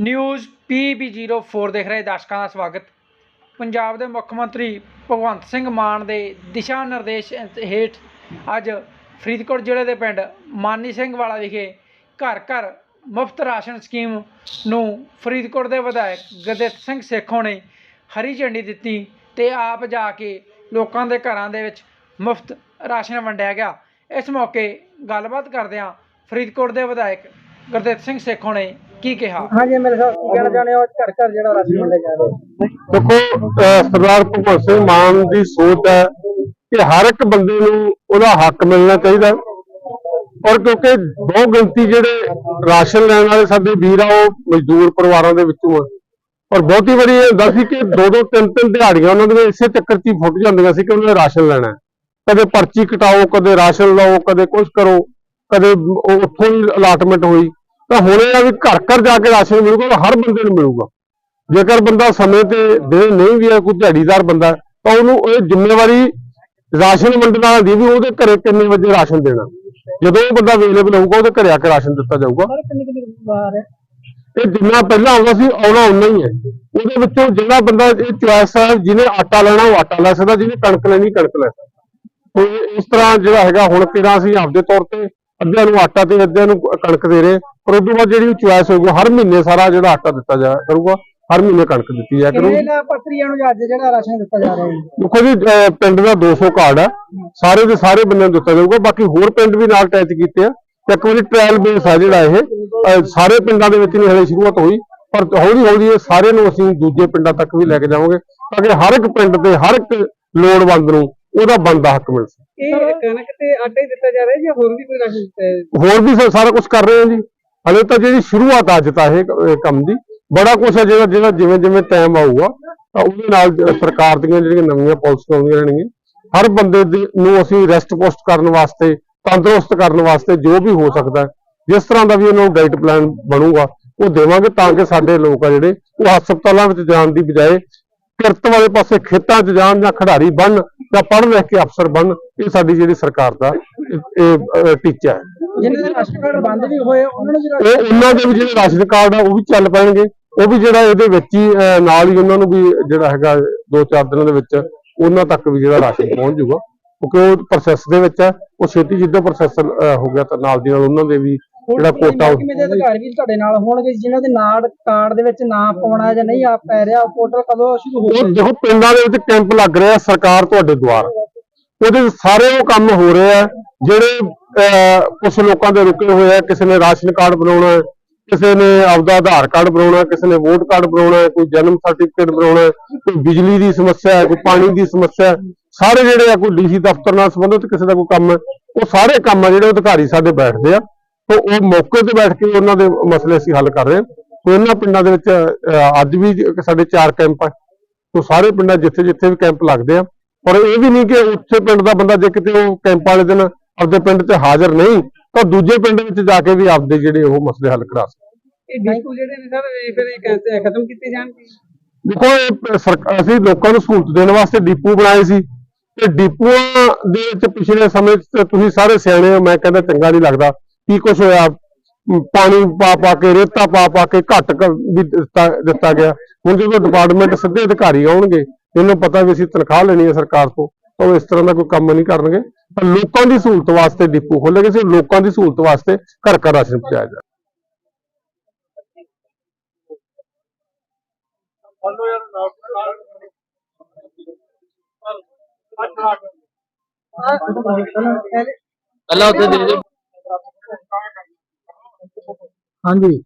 News PB04 ਦੇਖ ਰਹੇ ਦਰਸ਼ਕਾਂ ਦਾ ਸਵਾਗਤ। ਪੰਜਾਬ ਦੇ ਮੁੱਖ ਮੰਤਰੀ ਭਗਵੰਤ ਸਿੰਘ ਮਾਨ ਦੇ ਦਿਸ਼ਾ ਨਿਰਦੇਸ਼ ਹੇਠ ਅੱਜ ਫਰੀਦਕੋਟ ਜ਼ਿਲ੍ਹੇ ਦੇ ਪਿੰਡ ਮਾਨੀ ਸਿੰਘ ਵਾਲਾ ਵਿਖੇ ਘਰ ਘਰ ਮੁਫਤ ਰਾਸ਼ਨ ਸਕੀਮ ਨੂੰ ਫਰੀਦਕੋਟ ਦੇ ਵਿਧਾਇਕ ਗੁਰਦਿੱਤ ਸਿੰਘ ਸੇਖੋਂ ਨੇ ਹਰੀ ਝੰਡੀ ਦਿੱਤੀ ਤੇ ਆਪ ਜਾ ਕੇ ਲੋਕਾਂ ਦੇ ਘਰਾਂ ਦੇ ਵਿੱਚ ਮੁਫਤ ਰਾਸ਼ਨ ਵੰਡਿਆ ਗਿਆ। ਇਸ ਮੌਕੇ ਗੱਲਬਾਤ ਕਰਦਿਆਂ ਫਰੀਦਕੋਟ ਦੇ ਵਿਧਾਇਕ ਗੁਰਦਿੱਤ ਸਿੰਘ ਸੇਖੋਂ ਨੇ ਕੀ ਕਿਹਾ? ਹਾਂਜੀ ਮੇਰੇ ਸਾਹਿਬ ਕੀ ਕਹਿਣਾ ਚਾਹੁੰਦੇ ਹੋ? ਘਰ ਘਰ ਜਿਹੜਾ ਰਾਸ਼ਨ ਵੰਡਿਆ ਜਾ ਰਿਹਾ ਦੇਖੋ ਅਹ ਸਰਦਾਰ ਭਗਵੰਤ ਸਿੰਘ ਮਾਨ ਦੀ ਸੋਚ ਹੈ ਕਿ ਹਰ ਇੱਕ ਬੰਦੇ ਨੂੰ ਉਹਦਾ ਹੱਕ ਮਿਲਣਾ ਚਾਹੀਦਾ ਔਰ ਕਿਉਂਕਿ ਬਹੁ ਗਿਣਤੀ ਜਿਹੜੇ ਰਾਸ਼ਨ ਲੈਣ ਵਾਲੇ ਸਾਡੇ ਵੀਰ ਆ ਉਹ ਮਜ਼ਦੂਰ ਪਰਿਵਾਰਾਂ ਦੇ ਵਿੱਚੋਂ ਆ। ਔਰ ਬਹੁਤੀ ਵਾਰੀ ਇਹ ਹੁੰਦਾ ਸੀ ਕਿ ਦੋ ਦੋ ਤਿੰਨ ਤਿੰਨ ਦਿਹਾੜੀਆਂ ਉਹਨਾਂ ਦੇ ਇਸੇ ਚੱਕਰ 'ਚ ਹੀ ਫੁੱਟ ਜਾਂਦੀਆਂ ਸੀ ਕਿ ਉਹਨਾਂ ਨੇ ਰਾਸ਼ਨ ਲੈਣਾ ਹੈ। ਕਦੇ ਪਰਚੀ ਕਟਾਓ ਕਦੇ ਰਾਸ਼ਨ ਲਓ ਕਦੇ ਕੁਝ ਕਰੋ ਕਦੇ ਉਹ ਉੱਥੋਂ ਹੀ ਅਲਾਟਮੈਂਟ ਹੋਈ। ਤਾਂ ਹੁਣ ਇਹ ਆ ਵੀ ਘਰ ਘਰ ਜਾ ਕੇ ਰਾਸ਼ਨ ਮਿਲੂਗਾ ਹਰ ਬੰਦੇ ਨੂੰ ਮਿਲੂਗਾ। ਜੇਕਰ ਬੰਦਾ ਸਮੇਂ ਤੇ ਦੇ ਨਹੀਂ ਵੀ ਹੈ ਕੋਈ ਦਿਹਾੜੀਦਾਰ ਬੰਦਾ ਤਾਂ ਉਹਨੂੰ ਇਹ ਜ਼ਿੰਮੇਵਾਰੀ ਰਾਸ਼ਨ ਵੰਡਣ ਵਾਲਾ ਦੀ ਵੀ ਉਹਦੇ ਘਰੇ ਕਿੰਨੇ ਵਜੇ ਰਾਸ਼ਨ ਦੇਣਾ। ਜਦੋਂ ਉਹ ਬੰਦਾ ਅਵੇਲੇਬਲ ਹੋਊਗਾ ਉਹਦੇ ਘਰੇ ਆ ਕੇ ਰਾਸ਼ਨ ਦਿੱਤਾ ਜਾਊਗਾ। ਇਹ ਜਿੰਨਾ ਪਹਿਲਾਂ ਆਉਂਦਾ ਸੀ ਆਉਣਾ ਉਨਾ ਹੀ ਹੈ। ਉਹਦੇ ਵਿੱਚੋਂ ਜਿਹੜਾ ਬੰਦਾ ਇਹ ਚੁਆਇਸ ਹੈ ਜਿਹਨੇ ਆਟਾ ਲੈਣਾ ਉਹ ਆਟਾ ਲੈ ਸਕਦਾ ਜਿਹਨੇ ਕਣਕ ਲੈਣੀ ਕਣਕ ਲੈ ਸਕਦਾ। ਇਸ ਤਰ੍ਹਾਂ ਜਿਹੜਾ ਹੈਗਾ ਹੁਣ ਕਿਹੜਾ ਅਸੀਂ ਆਪਦੇ ਤੌਰ ਤੇ ਅੱਧਿਆਂ ਨੂੰ ਆਟਾ ਤੇ ਅੱਧਿਆਂ ਨੂੰ ਕਣਕ ਦੇ ਰਹੇ। ਪਰ ਉਦੋਂ ਬਾਅਦ ਜਿਹੜੀ ਚੁਆਇਸ ਹੋਊਗੀ ਹਰ ਮਹੀਨੇ ਸਾਰਾ ਜਿਹੜਾ ਆਟਾ ਦਿੱਤਾ ਜਾ ਕਰੂਗਾ। ਹਰ ਮਹੀਨੇ ਕਣਕ ਦਿੱਤੀ ਜਾ ਕਰੂਗੀ। ਕਿੰਨੇ ਲਾਭਪਾਤਰੀਆਂ ਨੂੰ ਅੱਜ ਜਿਹੜਾ ਰਾਸ਼ਨ ਦਿੱਤਾ ਜਾ ਰਿਹਾ ਹੈ? ਦੇਖੋ ਜੀ ਅਹ ਪਿੰਡ ਦਾ 200 ਕਾਰਡ ਹੈ ਸਾਰੇ ਦੇ ਸਾਰੇ ਬੰਦਿਆਂ ਨੂੰ ਦਿੱਤਾ ਜਾਊਗਾ। ਬਾਕੀ ਹੋਰ ਪਿੰਡ ਵੀ ਨਾਲ ਅਟੈਚ ਕੀਤੇ ਆ। ਤੇ ਇੱਕ ਵਾਰੀ ਟ੍ਰਾਇਲ ਬੇਸ ਆ ਜਿਹੜਾ ਇਹ। ਅਹ ਸਾਰੇ ਪਿੰਡਾਂ ਦੇ ਵਿੱਚ ਨਹੀਂ ਹਲੇ ਸ਼ੁਰੂਆਤ ਹੋਈ। ਪਰ ਹੌਲੀ ਹੌਲੀ ਇਹ ਸਾਰੇ ਨੂੰ ਅਸੀਂ ਦੂਜੇ ਪਿੰਡਾਂ ਤੱਕ ਵੀ ਲੈ ਕੇ ਜਾਵਾਂਗੇ। ਤਾਂ ਕਿ ਹਰ ਇੱਕ ਪਿੰਡ ਦੇ ਹਰ ਇੱਕ ਲੋੜਵੰਦ ਨੂੰ ਉਹਦਾ ਬਣਦਾ ਹੱਕ ਮਿਲ ਸਕੇ। ਇਹ ਕਣਕ ਤੇ ਆਟਾ ਹੀ ਦਿੱਤਾ ਜਾ ਰਿਹਾ ਜਾਂ ਹੋਰ ਵੀ ਕੋਈ ਰਾਸ਼ਨ ਦਿੱਤਾ ਹੈ ਹੋਰ ਵੀ ਸ- ਸਾਰਾ ਕੁਝ ਕਰ ਰਹੇ ਹਾਂ ਜੀ। ਹਲੇ ਤਾਂ ਜਿਹੜੀ ਸ਼ੁਰੂਆਤ ਅੱਜ ਤਾਂ ਇਹ ਕੰਮ ਦੀ। ਬੜਾ ਕੁਝ ਹੈ ਜਿਹੜਾ ਜਿਹੜਾ ਜਿਵੇਂ ਜਿਵੇਂ ਟਾਈਮ ਆਊਗਾ ਤਾਂ ਉਹਦੇ ਨਾਲ ਸਰਕਾਰ ਦੀਆਂ ਜਿਹੜੀਆਂ ਨਵੀਆਂ ਪਾਲਿਸੀਆਂ ਆਉਂਦੀਆਂ ਰਹਿਣਗੀਆਂ। ਹਰ ਬੰਦੇ ਨੂੰ ਅਸੀਂ ਰੈਸਟ ਪੋਸਟ ਕਰਨ ਵਾਸਤੇ ਤੰਦਰੁਸਤ ਕਰਨ ਵਾਸਤੇ ਜੋ ਵੀ ਹੋ ਸਕਦਾ ਜਿਸ ਤਰ੍ਹਾਂ ਦਾ ਵੀ ਇਹਨਾਂ ਨੂੰ ਡਾਈਟ ਪਲਾਨ ਬਣੂਗਾ ਉਹ ਦੇਵਾਂਗੇ ਤਾਂ ਕਿ ਸਾਡੇ ਲੋਕ ਆ ਜਿਹੜੇ ਉਹ ਹਸਪਤਾਲਾਂ ਵਿੱਚ ਜਾਣ ਦੀ ਬਜਾਏ ਕਿਰਤ ਵਾਲੇ ਪਾਸੇ ਖੇਤਾਂ 'ਚ ਜਾਣ ਜਾਂ ਖਿਡਾਰੀ ਬਣਨ ਜਾਂ ਪੜ੍ਹ ਲਿਖ ਕੇ ਅਫਸਰ ਬਣਨ ਇਹ ਸਾਡੀ ਜਿਹੜੀ ਸਰਕਾਰ ਦਾ ਇਹ- ਇਹ ਟੀਚਾ ਹੈ। ਜਿਨ੍ਹਾਂ ਦੇ ਰਾਸ਼ਨ ਕਾਰਡ ਬੰਦ ਵੀ ਹੋਏ ਉਹਨਾਂ ਨੂੰ ਰਾਸ਼ਨ ਉਹ ਉਹਨਾਂ ਦੇ ਵੀ ਜਿਹੜੇ ਰਾਸ਼ਨ ਕਾਰਡ ਆ ਉਹ ਵੀ ਚੱਲ ਪੈਣਗੇ। ਉਹ ਵੀ ਜਿਹੜਾ ਇਹਦੇ ਵਿੱਚ ਹੀ ਨਾਲ ਹੀ ਉਹਨਾਂ ਨੂੰ ਵੀ ਜਿਹੜਾ ਹੈਗਾ ਦੋ ਚਾਰ ਦਿਨਾਂ ਦੇ ਵਿੱਚ ਉਹਨਾਂ ਤੱਕ ਵੀ ਜਿਹੜਾ ਰਾਸ਼ਨ ਪਹੁੰਚ ਜਾਊਗਾ। ਕਿਉਂਕਿ ਉਹ ਪ੍ਰੋਸੈਸ ਦੇ ਵਿੱਚ ਹੈ ਉਹ ਛੇਤੀ ਜਿੱਦਾਂ ਪ੍ਰੋਸੈਸ ਹੋ ਗਿਆ ਤਾਂ ਨਾਲ ਦੀ ਨਾਲ ਉਹਨਾਂ ਦੇ ਵੀ ਜਿਹੜਾ ਕੋਟਾ ਕਿਵੇਂ ਦੇ ਅਧਿਕਾਰੀ ਵੀ ਤੁਹਾਡੇ ਨਾਲ ਹੋਣਗੇ ਜਿਨ੍ਹਾਂ ਦੇ ਨਾੜ ਕਾਰਡ ਦੇ ਵਿੱਚ ਨਾਂ ਪਾਉਣਾ ਜਾਂ ਨਹੀਂ ਆ ਪੈ ਰਿਹਾ ਉਹ ਪੋਰਟਲ ਕਦੋਂ ਸ਼ੁਰੂ ਉਹ ਹੋਊਗਾ ਦੇਖੋ ਪਿੰਡਾਂ ਦੇ ਵਿੱਚ ਕੈਂਪ ਲੱਗ ਰਿਹਾ ਸਰਕਾਰ ਤੁਹਾਡੇ ਦੁਆਰ। ਉਹਦੇ ਵਿੱਚ ਸਾਰੇ ਉਹ ਕੰਮ ਹੋ ਰਹੇ ਆ ਜਿਹੜੇ ਕੁਝ ਲੋਕਾਂ ਦੇ ਰੁਕੇ ਹੋਏ ਆ ਕਿਸੇ ਨੇ ਰਾਸ਼ਨ ਕਾਰਡ ਬਣਾਉਣਾ ਹੈ, ਕਿਸੇ ਨੇ ਆਪਦਾ ਆਧਾਰ ਕਾਰਡ ਬਣਾਉਣਾ ਹੈ, ਕਿਸੇ ਨੇ ਵੋਟ ਕਾਰਡ ਬਣਾਉਣਾ ਹੈ, ਕੋਈ ਜਨਮ ਸਰਟੀਫਿਕੇਟ ਬਣਾਉਣਾ ਹੈ, ਕੋਈ ਬਿਜਲੀ ਦੀ ਸਮੱਸਿਆ ਹੈ ਕੋਈ ਪਾਣੀ ਦੀ ਸਮੱਸਿਆ ਹੈ ਸਾਰੇ ਜਿਹੜੇ ਆ ਕੋਈ ਡੀਸੀ ਦਫ਼ਤਰ ਨਾਲ ਸੰਬੰਧਿਤ ਕਿਸੇ ਦਾ ਕੋਈ ਕੰਮ ਹੈ ਉਹ ਸਾਰੇ ਕੰਮ ਆ ਜਿਹੜੇ ਉਹ ਅਧਿਕਾਰੀ ਸਾਡੇ ਬੈਠਦੇ ਆ। ਤੇ ਉਹ ਮੌਕੇ ਤੇ ਬੈਠ ਕੇ ਉਹਨਾਂ ਦੇ ਮਸਲੇ ਅਸੀਂ ਹੱਲ ਕਰ ਰਹੇ ਸੋ ਇਹਨਾਂ ਪਿੰਡਾਂ ਦੇ ਵਿੱਚ ਅੱਜ ਵੀ ਸਾਡੇ ਚਾਰ ਕੈਂਪ ਆ। ਸੋ ਸਾਰੇ ਪਿੰਡਾਂ ਜਿੱਥੇ ਜਿੱਥੇ ਵੀ ਕੈਂਪ ਲੱਗਦੇ ਆ। ਪਰ ਇਹ ਵੀ ਨਹੀਂ ਕਿ ਉੱਥੇ ਪਿੰਡ ਦਾ ਬੰਦਾ ਜੇ ਕਿਤੇ ਉਹ ਕੈਂਪ ਵਾਲੇ ਦਿਨ ਆਪਦੇ ਪਿੰਡ 'ਚ ਹਾਜ਼ਰ ਨਹੀਂ ਤਾਂ ਦੂਜੇ ਪਿੰਡ ਵਿੱਚ ਜਾ ਕੇ ਵੀ ਆਪਦੇ ਜਿਹੜੇ ਉਹ ਮਸਲੇ ਹੱਲ ਕਰਾ ਸਕਦਾ। ਇਹ ਡਿਸਕੂ ਜਿਹੜੇ ਨੇ ਸਰ ਇਹ ਫਿਰ ਖਤਮ ਕੀਤੇ ਜਾਣਗੇ? ਦੇਖੋ ਅਸੀਂ ਲੋਕਾਂ ਨੂੰ ਸਹੂਲਤ ਦੇਣ ਵਾਸਤੇ ਡਿਪੂ ਬਣਾਏ ਸੀ। ਤੇ ਡਿਪੂਆਂ ਦੇ ਵਿੱਚ ਪਿਛਲੇ ਸਮੇਂ 'ਚ ਤੁਸੀਂ ਸਾਰੇ ਸਿਆਣੇ ਹੋ ਮੈਂ ਕਹਿੰਦਾ ਚੰਗਾ ਨਹੀਂ ਲੱਗਦਾ। ਕੀ ਕੁਝ ਹੋਇਆ? ਪਾਣੀ ਪਾ ਪਾ ਕੇ ਰੇਤਾ ਪਾ ਪਾ ਕੇ ਘੱਟ ਵੀ ਦਿੱਤਾ ਦਿੱਤਾ ਗਿਆ। ਹੁਣ ਜਦੋਂ ਡਿਪਾਰਟਮੈਂਟ ਸਿੱਧੇ ਅਧਿਕਾਰੀ ਆਉਣਗੇ ਇਹਨੂੰ ਪਤਾ ਵੀ ਅਸੀਂ ਤਨਖਾਹ ਲੈਣੀ ਹੈ ਸਰਕਾਰ ਤੋਂ ਤਾਂ ਉਹ ਇਸ ਤਰ੍ਹਾਂ ਦਾ ਕੋਈ ਕੰਮ ਨਹੀਂ ਕਰਨਗੇ। ਪਰ ਲੋਕਾਂ ਦੀ ਸਹੂਲਤ ਵਾਸਤੇ ਡਿਪੂ ਖੋਲ੍ਹੇ ਸੀ ਲੋਕਾਂ ਦੀ ਸਹੂਲਤ ਵਾਸਤੇ ਘਰ ਘਰ ਰਾਸ਼ਨ ਪਹੁੰਚਾਇਆ ਜਾਏ। ਪਹਿਲਾਂ ਉੱਥੇ ਦੇ ਹਾਂਜੀ।